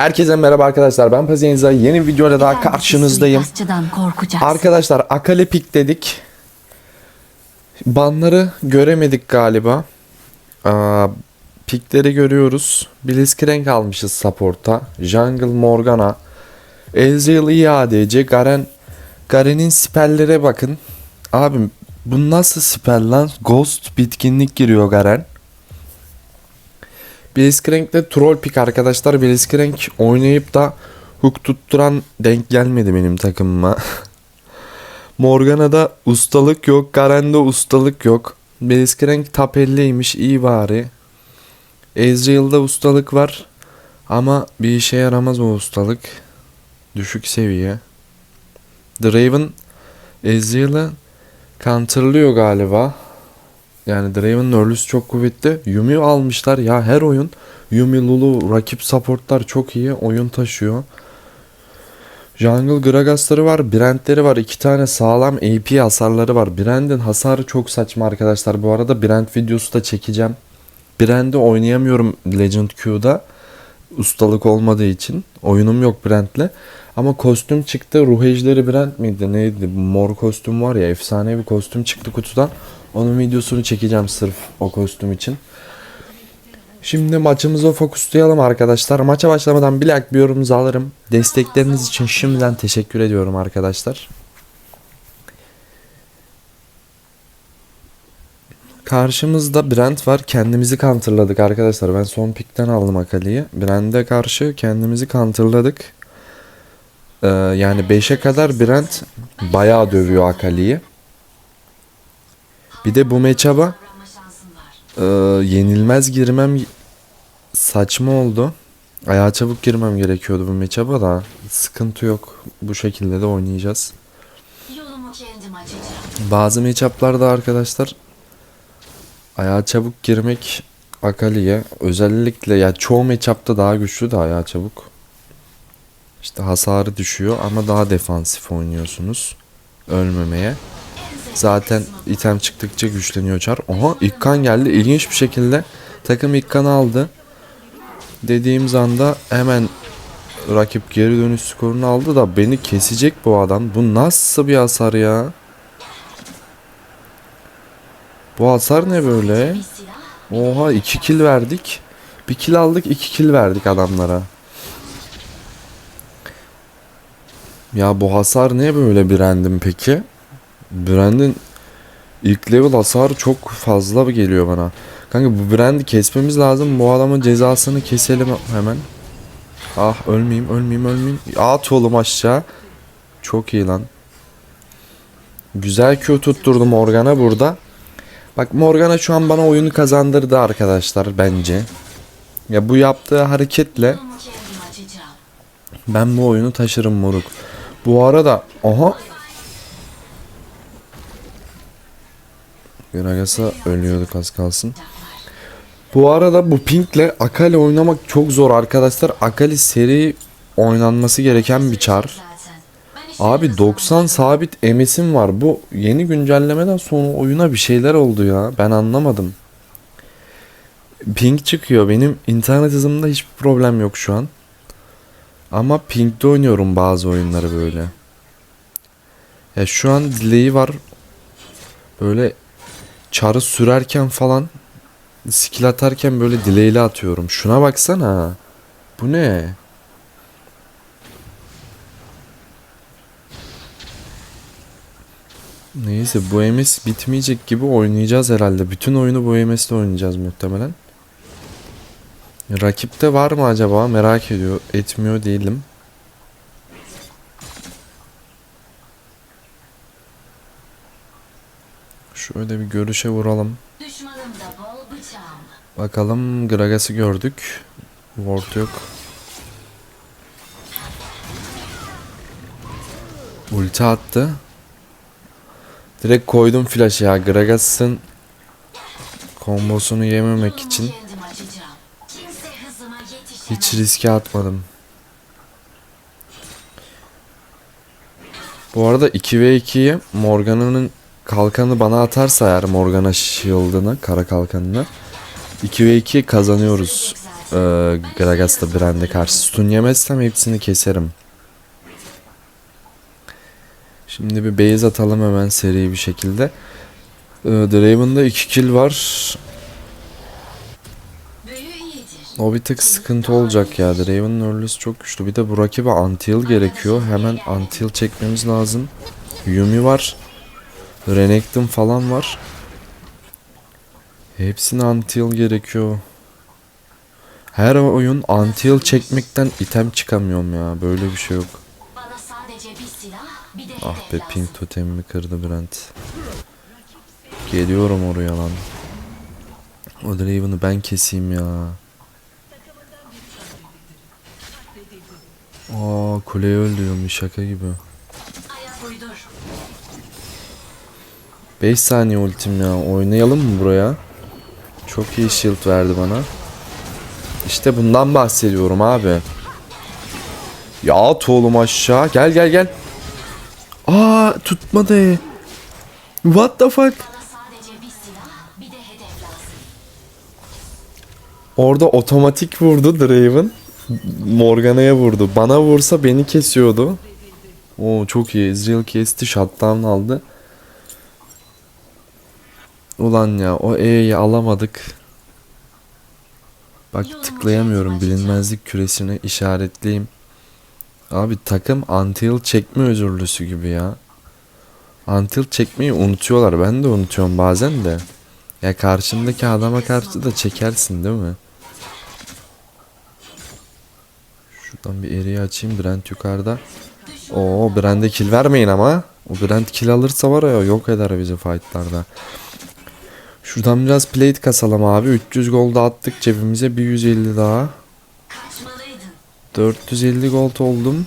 Herkese merhaba arkadaşlar. Ben Pazienza. Yeni bir videoyla daha karşınızdayım. Arkadaşlar Akale Pik dedik. Banları göremedik galiba. Aa, pikleri görüyoruz. Blitzcrank almışız support'a. Jungle Morgana. Ezreal IADC. Garen Garen'in spellere bakın. Abim bu nasıl spell lan? Ghost bitkinlik giriyor Garen. Blitzcrank'te troll pick arkadaşlar. Blitzcrank oynayıp da hook tutturan denk gelmedi benim takımıma. Morgana'da ustalık yok. Garen'de ustalık yok. Blitzcrank top 50'ymiş iyi bari. Ezreal'da ustalık var. Ama bir işe yaramaz o ustalık. Düşük seviye. Draven Ezreal'ı counterlıyor galiba. Yani Draven'ın örlüsü çok kuvvetli. Yumi almışlar ya her oyun. Yumi, Lulu, rakip supportlar çok iyi. Oyun taşıyor. Jungle Gragas'ları var. Brand'leri var. iki tane sağlam AP hasarları var. Brand'in hasarı çok saçma arkadaşlar. Bu arada Brand videosu da çekeceğim. Brand'i oynayamıyorum Legend Q'da. Ustalık olmadığı için. Oyunum yok Brand'le. Ama kostüm çıktı. Ruh ejderi Brand miydi? Neydi? Mor kostüm var ya. Efsane bir kostüm çıktı kutudan. Onun videosunu çekeceğim sırf o kostüm için. Şimdi maçımıza fokuslayalım arkadaşlar. Maça başlamadan bir like bir yorumunuzu alırım. Destekleriniz için şimdiden teşekkür ediyorum arkadaşlar. Karşımızda Brent var. Kendimizi counterladık arkadaşlar. Ben son pikten aldım Akali'yi. Brent'e karşı kendimizi counterladık. Ee, yani 5'e kadar Brent bayağı dövüyor Akali'yi. Bir de bu matchup'a ee, yenilmez girmem saçma oldu. Ayağa çabuk girmem gerekiyordu bu matchup'a da. Sıkıntı yok. Bu şekilde de oynayacağız. Bazı matchup'larda arkadaşlar ayağa çabuk girmek Akali'ye özellikle ya çoğu matchup'ta daha güçlü de ayağa çabuk. İşte hasarı düşüyor ama daha defansif oynuyorsunuz. Ölmemeye. Zaten item çıktıkça güçleniyor çar. Oha ilk kan geldi. İlginç bir şekilde takım ilk kanı aldı. Dediğimiz anda hemen rakip geri dönüş skorunu aldı da beni kesecek bu adam. Bu nasıl bir hasar ya? Bu hasar ne böyle? Oha 2 kill verdik. Bir kill aldık 2 kill verdik adamlara. Ya bu hasar ne böyle Brand'in peki? Brand'in ilk level hasarı çok fazla geliyor bana. Kanka bu Brand'i kesmemiz lazım. Bu adamın cezasını keselim hemen. Ah ölmeyeyim ölmeyeyim ölmeyeyim. At oğlum aşağı. Çok iyi lan. Güzel Q tutturdu Morgana burada. Bak Morgana şu an bana oyunu kazandırdı arkadaşlar bence. Ya bu yaptığı hareketle ben bu oyunu taşırım moruk. Bu arada aha Gragas'a ölüyorduk az kalsın. Bu arada bu Pink'le Akali oynamak çok zor arkadaşlar. Akali seri oynanması gereken bir çar. Abi yarasam 90 sabit MS'im var. Bu yeni güncellemeden sonra oyuna bir şeyler oldu ya. Ben anlamadım. Ping çıkıyor. Benim internet hızımda hiçbir problem yok şu an. Ama ping'de oynuyorum bazı oyunları böyle. Ya şu an delay'i var. Böyle çarı sürerken falan skill atarken böyle delay'li atıyorum. Şuna baksana. Bu ne? Neyse bu MS bitmeyecek gibi oynayacağız herhalde. Bütün oyunu bu MS'de oynayacağız muhtemelen. Rakipte var mı acaba merak ediyor. Etmiyor değilim. Şöyle bir görüşe vuralım. Bakalım Gragas'ı gördük. Ward yok. Ulti attı. Direkt koydum flash'ı ya. Gragas'ın kombosunu yememek için hiç riske atmadım. Bu arada 2v2'yi Morgana'nın kalkanı bana atarsa eğer Morgana shield'ını, kara kalkanını 2v2 kazanıyoruz. Zaten. e, Gragas'ta Brand'e karşı. Stun yemezsem hepsini keserim. Şimdi bir base atalım hemen seri bir şekilde. E, Draven'da 2 kill var. O bir tık sıkıntı olacak ya. Draven'ın early'si çok güçlü. Bir de bu rakibe anti-heal gerekiyor. Hemen anti-heal çekmemiz lazım. Yumi var. Renekton falan var. Hepsine anti-heal gerekiyor. Her oyun anti-heal çekmekten item çıkamıyorum ya. Böyle bir şey yok. Ah be pink totemimi kırdı Brent. Geliyorum oraya lan. O Draven'ı ben keseyim ya. Aa kuleyi öldürüyormuş şaka gibi. Ayak uydur. 5 saniye ultim ya. Oynayalım mı buraya? Çok iyi shield verdi bana. İşte bundan bahsediyorum abi. Ya at oğlum aşağı. Gel gel gel. Aa tutmadı. What the fuck? Orada otomatik vurdu Draven. Morgana'ya vurdu. Bana vursa beni kesiyordu. Oo çok iyi. Ezreal kesti. Shutdown aldı. Ulan ya o E'yi alamadık. Bak tıklayamıyorum. Bilinmezlik küresini işaretleyeyim. Abi takım antil çekme özürlüsü gibi ya. Antil çekmeyi unutuyorlar. Ben de unutuyorum bazen de. Ya karşındaki adama karşı da çekersin değil mi? Şuradan bir eriyi açayım. Brent yukarıda. Oo Brent'e kill vermeyin ama. O Brent kill alırsa var ya yok eder bizi fightlarda. Şuradan biraz plate kasalım abi. 300 gold attık cebimize. Bir 150 daha. Kaçmalıydın. 450 gold oldum.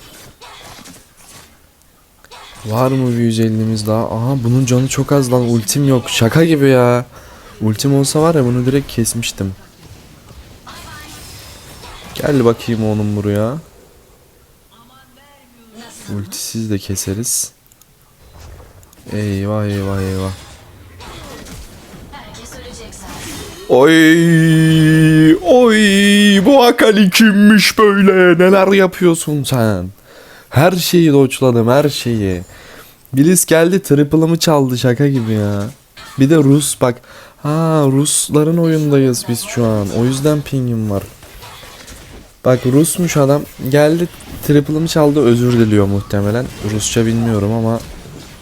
Var mı bir 150'miz daha? Aha bunun canı çok az lan. Ultim yok. Şaka gibi ya. Ultim olsa var ya bunu direkt kesmiştim. Gel bakayım oğlum buraya. Ultisiz de keseriz. Eyvah eyvah eyvah. Oy oy bu Akali kimmiş böyle? Neler yapıyorsun sen? Her şeyi doçladım her şeyi. Bilis geldi triple'ımı çaldı şaka gibi ya. Bir de Rus bak. Ha Rusların oyundayız biz şu an. O yüzden pingim var Bak Rusmuş adam geldi triple'ımı çaldı özür diliyor muhtemelen Rusça bilmiyorum ama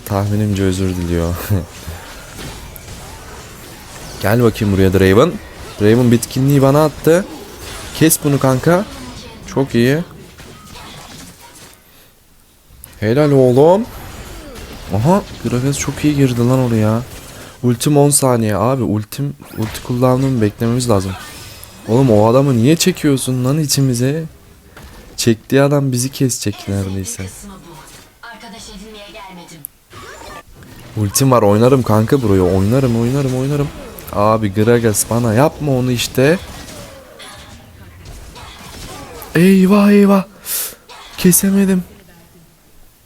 tahminimce özür diliyor Gel bakayım buraya Draven. Draven bitkinliği bana attı. Kes bunu kanka. Çok iyi. Helal oğlum. Aha Gragas çok iyi girdi lan oraya. Ultim 10 saniye abi ultim ulti kullandığımı beklememiz lazım. Oğlum o adamı niye çekiyorsun lan içimize? Çektiği adam bizi kesecek neredeyse. Ultim var oynarım kanka buraya oynarım oynarım oynarım. Abi Gragas bana yapma onu işte. Eyvah eyvah. Kesemedim.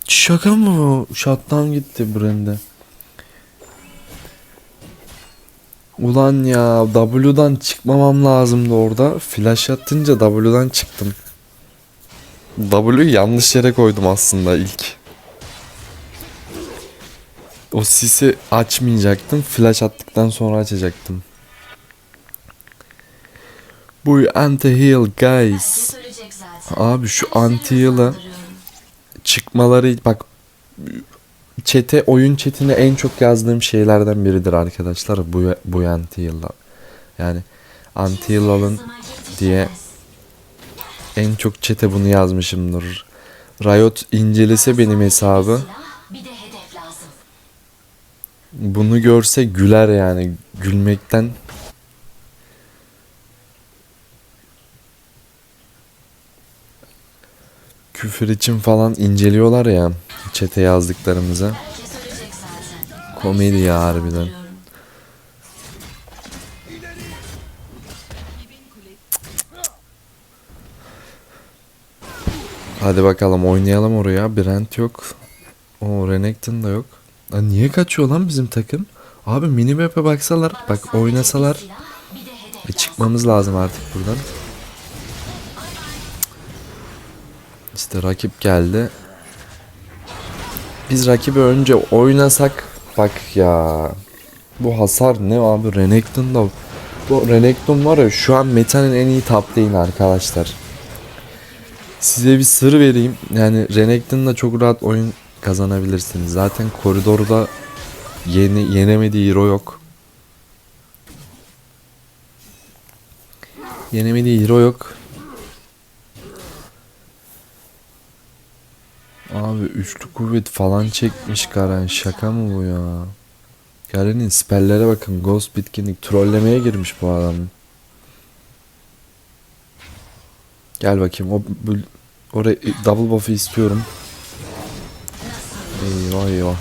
Şaka mı bu? Shutdown gitti Brand'e. Ulan ya W'dan çıkmamam lazımdı orada. Flash atınca W'dan çıktım. W'yu yanlış yere koydum aslında ilk. O sisi açmayacaktım. Flash attıktan sonra açacaktım. Bu guys. Herkes ölecek zaten. Abi şu anti-heal'ı hızlandırıyorum. çıkmaları bak çete oyun chatine en çok yazdığım şeylerden biridir arkadaşlar bu bu anti-heal'la. Yani Hızıma yetişemez. diye en çok çete bunu yazmışımdır. Riot incelese benim hesabı. Bunu görse güler yani gülmekten. Küfür için falan inceliyorlar ya çete yazdıklarımıza. Komedi ya harbiden. Hadi bakalım oynayalım oraya. Brent yok. O Renekton da yok. Ya niye kaçıyor lan bizim takım? Abi mini map'e baksalar, bak oynasalar. E çıkmamız lazım artık buradan. İşte rakip geldi. Biz rakibi önce oynasak bak ya. Bu hasar ne abi Renekton da bu Renekton var ya şu an metanın en iyi top lane arkadaşlar. Size bir sır vereyim. Yani Renekton'la çok rahat oyun kazanabilirsiniz. Zaten koridorda yeni yenemediği hero yok. Yenemediği hero yok. Abi üçlü kuvvet falan çekmiş Garen. Şaka mı bu ya? Garen'in spellere bakın. Ghost bitkinlik trollemeye girmiş bu adam. Gel bakayım. O oraya double buff'ı istiyorum. Eyvah eyvah.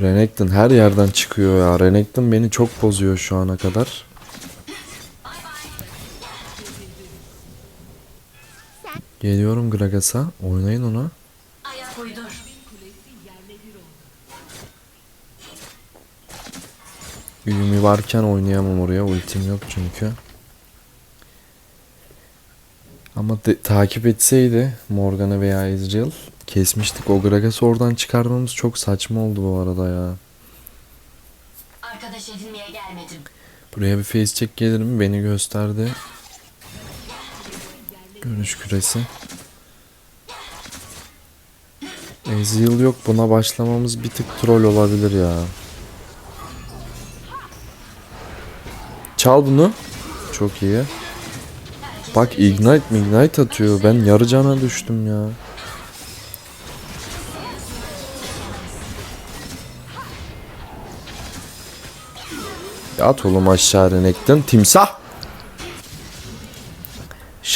Renekton her yerden çıkıyor ya. Renekton beni çok bozuyor şu ana kadar. Geliyorum Gragas'a. Oynayın ona. Ayak uydur. Yumi varken oynayamam oraya. Ultim yok çünkü. Ama de- takip etseydi Morgana veya Ezreal kesmiştik. O Gragas'ı oradan çıkarmamız çok saçma oldu bu arada ya. Arkadaş edinmeye gelmedim. Buraya bir face check gelir mi? Beni gösterdi. Görüş küresi. Ezreal yok. Buna başlamamız bir tık troll olabilir ya. Çal bunu. Çok iyi. Bak ignite mi ignite atıyor. Ben yarı cana düştüm ya. At oğlum aşağı renekten. Timsah.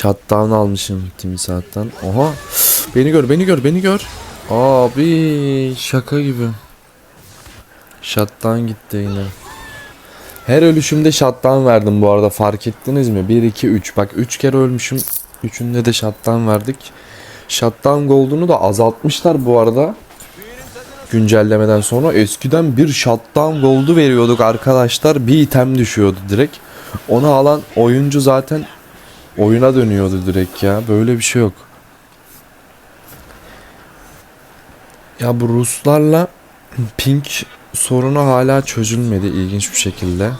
Shutdown almışım timsahtan. Oha. Beni gör, beni gör, beni gör. Abi şaka gibi. Shutdown gitti yine. Her ölüşümde shutdown verdim bu arada fark ettiniz mi? 1 2 3 bak 3 kere ölmüşüm. Üçünde de shutdown verdik. Shutdown gold'unu da azaltmışlar bu arada. Güncellemeden sonra eskiden bir shutdown gold'u veriyorduk arkadaşlar. Bir item düşüyordu direkt. Onu alan oyuncu zaten oyuna dönüyordu direkt ya. Böyle bir şey yok. Ya bu Ruslarla pink sorunu hala çözülmedi ilginç bir şekilde.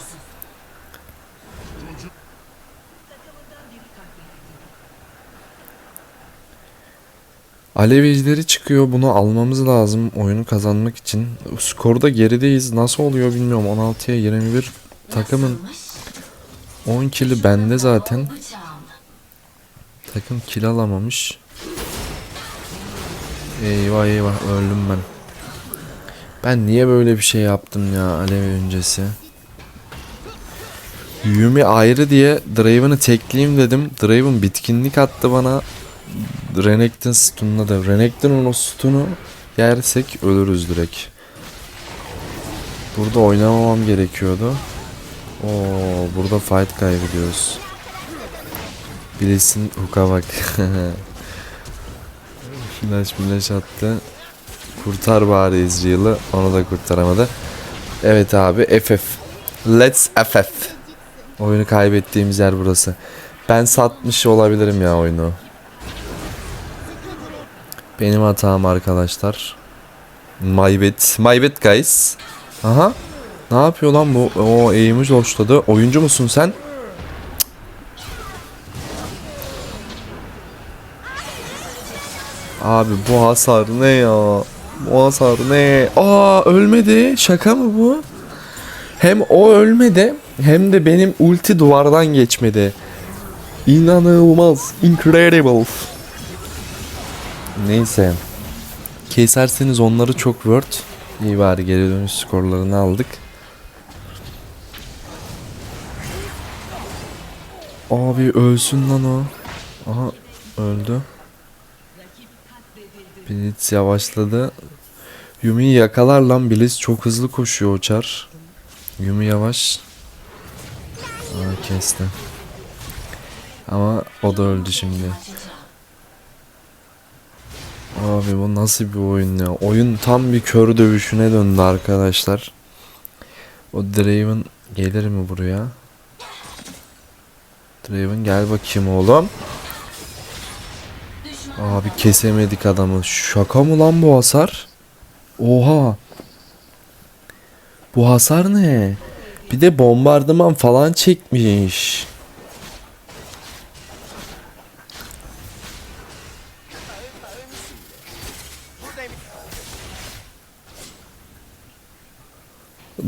Alev ejderi çıkıyor. Bunu almamız lazım oyunu kazanmak için. Skorda gerideyiz. Nasıl oluyor bilmiyorum. 16'ya 21 takımın Nasılmış? 10 kili bende zaten. Takım kill alamamış. Eyvah eyvah öldüm ben. Ben niye böyle bir şey yaptım ya alev öncesi? Yumi ayrı diye Draven'ı tekleyeyim dedim. Draven bitkinlik attı bana. Renekton stunladı. Renekton'un o stunu yersek ölürüz direkt. Burada oynamamam gerekiyordu. Oo, burada fight kaybediyoruz. Bilesin hook'a bak. flash flash attı. Kurtar bari Ezreal'ı. Onu da kurtaramadı. Evet abi FF. Let's FF. Oyunu kaybettiğimiz yer burası. Ben satmış olabilirim ya oyunu. Benim hatam arkadaşlar. My bad. My bad guys. Aha. Ne yapıyor lan bu? O eğimi loşladı. Oyuncu musun sen? Abi bu hasar ne ya? Bu hasar ne? Aa ölmedi. Şaka mı bu? Hem o ölmedi hem de benim ulti duvardan geçmedi. İnanılmaz. Incredible. Neyse. Keserseniz onları çok word. İyi bari geri dönüş skorlarını aldık. Abi ölsün lan o. Aha öldü. Blitz yavaşladı. Yumi'yi yakalar lan Blitz çok hızlı koşuyor uçar. Yumi yavaş. Aa kesti. Ama o da öldü şimdi. Abi bu nasıl bir oyun ya? Oyun tam bir kör dövüşüne döndü arkadaşlar. O Draven gelir mi buraya? Draven gel bakayım oğlum. Abi kesemedik adamı. Şaka mı lan bu hasar? Oha. Bu hasar ne? Bir de bombardıman falan çekmiş.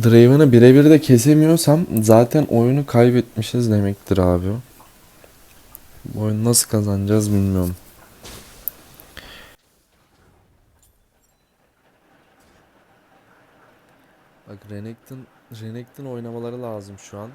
Draven'ı birebir de kesemiyorsam zaten oyunu kaybetmişiz demektir abi. Bu oyunu nasıl kazanacağız bilmiyorum. Renekton, Renekton oynamaları lazım şu an.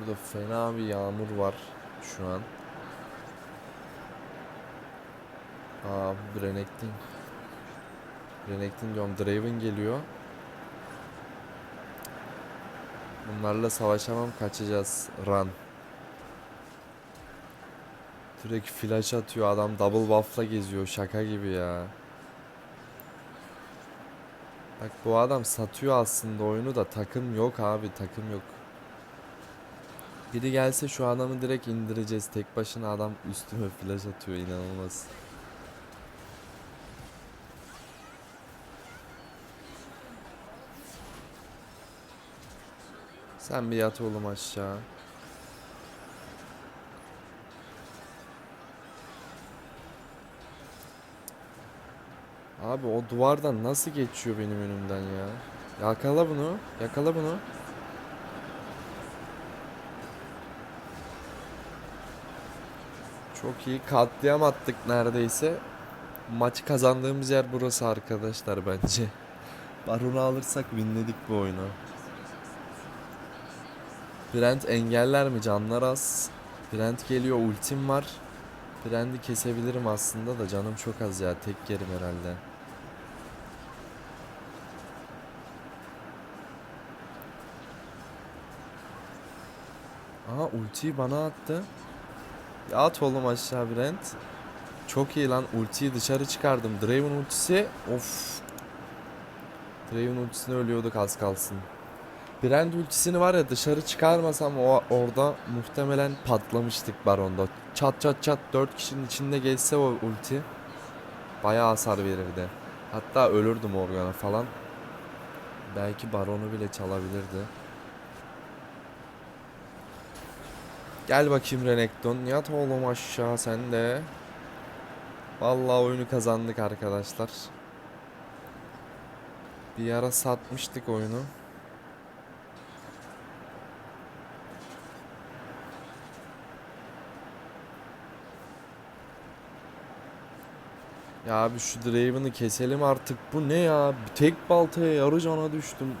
Burada fena bir yağmur var şu an. Aa bu Renekton. Diyorum Draven geliyor. Bunlarla savaşamam kaçacağız. Run. Direkt flash atıyor adam double buff'la geziyor şaka gibi ya. Bak bu adam satıyor aslında oyunu da takım yok abi takım yok. Biri gelse şu adamı direkt indireceğiz. Tek başına adam üstüme flash atıyor inanılmaz. Sen bir yat oğlum aşağı. Abi o duvardan nasıl geçiyor benim önümden ya? Yakala bunu. Yakala bunu. Çok iyi katliam attık neredeyse. Maçı kazandığımız yer burası arkadaşlar bence. Baron'u alırsak winledik bu oyunu. Brent engeller mi? Canlar az. Brent geliyor ultim var. Brent'i kesebilirim aslında da canım çok az ya. Tek yerim herhalde. Aha ultiyi bana attı. At oğlum aşağı Brent. Çok iyi lan ultiyi dışarı çıkardım. Draven ultisi of. Draven ultisine ölüyorduk az kalsın. Brand ultisini var ya dışarı çıkarmasam o orada muhtemelen patlamıştık baronda. Çat çat çat 4 kişinin içinde geçse o ulti bayağı hasar verirdi. Hatta ölürdüm Morgana falan. Belki baronu bile çalabilirdi. Gel bakayım Renekton. Yat oğlum aşağı sen de. Vallahi oyunu kazandık arkadaşlar. Bir ara satmıştık oyunu. Ya abi şu Draven'ı keselim artık. Bu ne ya? Bir Tek baltaya yarı cana düştüm.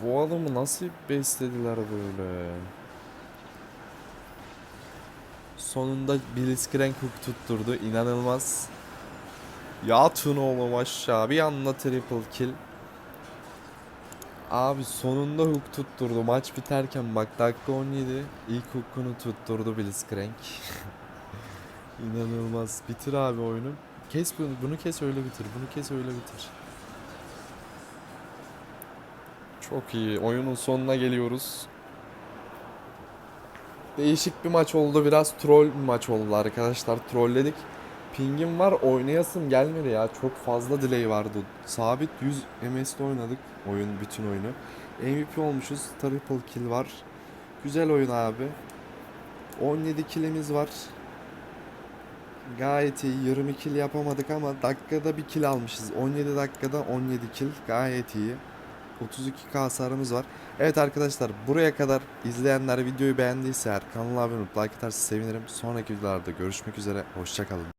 Bu adamı nasıl beslediler böyle? Sonunda Blitzcrank hook tutturdu. İnanılmaz. Yatın oğlum aşağı. Bir anda triple kill. Abi sonunda hook tutturdu. Maç biterken bak dakika 17. ilk hook'unu tutturdu Blitzcrank. İnanılmaz. Bitir abi oyunu. Kes bunu, bunu kes öyle bitir. Bunu kes öyle bitir. Çok iyi. Oyunun sonuna geliyoruz. Değişik bir maç oldu. Biraz troll bir maç oldu arkadaşlar. Trolledik. Pingim var. Oynayasım gelmedi ya. Çok fazla delay vardı. Sabit 100 MS'de oynadık. Oyun bütün oyunu. MVP olmuşuz. Triple kill var. Güzel oyun abi. 17 killimiz var. Gayet iyi. 20 kill yapamadık ama dakikada bir kill almışız. 17 dakikada 17 kill. Gayet iyi. 32k hasarımız var. Evet arkadaşlar buraya kadar izleyenler videoyu beğendiyse eğer kanala abone olup like atarsa sevinirim. Sonraki videolarda görüşmek üzere. Hoşçakalın.